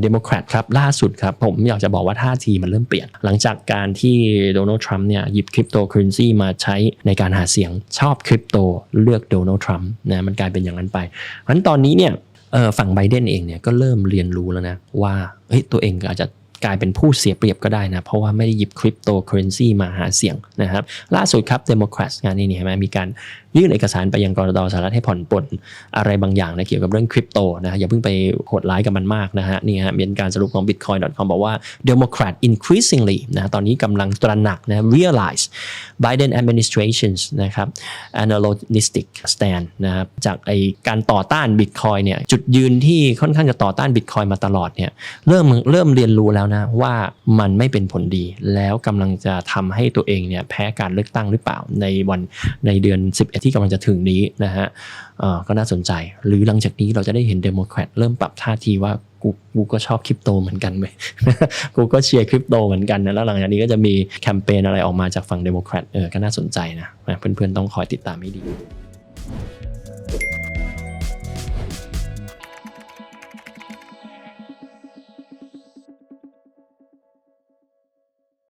เดโมแครตครับล่าสุดครับผมอยากจะบอกว่าท่าทีมันเริ่มเปลี่ยน หลังจากการที่โดนัลด์ทรัมป์เนี่ยหยิบคริปโตเคอเรนซีมาใช้ในการหาเสียงชอบคริปโตเลือกโดนัลด์ทรัมป์นะมันกลายเป็นอย่างนั้นไปเพราะฉะนั้นตอนนี้เนี่ยฝั่งไบเดนเองเนี่ยก็เริ่มเรียนรู้แล้วนะว่าเฮ้ยตัวเองอาจจะกลายเป็นผู้เสียเปรียบก็ได้นะ เพราะว่าไม่ได้หยิบคริปโตเคอเรนซีมาหาเสียงนะครับ ล่าสุดครับเดโมแครตงานนี้เนี่ยเห็นไหมมีการ ยื่นเอกสารไปยังกรตสหรัฐให้ผ่อนปลนอะไรบางอย่างนะเกี่ยวกับเรื่องคริปโตนะฮะอย่าเพิ่งไปโหดร้ายกับมันมากนะฮะนี่ฮะเป็นการสรุปของ bitcoin.com บอกว่า Democrat increasingly นะตอนนี้กำลังตระหนักนะ realize Biden administration's นะครับ analogistic stand นะครับจากไอการต่อต้าน Bitcoin เนี่ยจุดยืนที่ค่อนข้างจะต่อต้าน Bitcoin มาตลอดเนี่ยเริ่มเริ่มเรียนรู้แล้วนะว่ามันไม่เป็นผลดี แล้วกำลังจะทำให้ตัวเองเนี่ยแพ้การเลือกตั้งหรือเปล่าในวันในเดือน 11ที่กำลังจะถึงนี้นะฮะก็น่าสนใจ หรือหลังจากนี้เราจะได้เห็นเดโมแครตเริ่มปรับท่าทีว่ากูกูก็ชอบคริปโตเหมือนกันไหมกูก็เชียร์คริปโตเหมือนกันนะแล้วหลังจากนี้ก็จะมีแคมเปญอะไรออกมาจากฝั่งเดโมแครตเออก็น่าสนใจนะเพื่อนๆต้องคอยติดตามให้ดี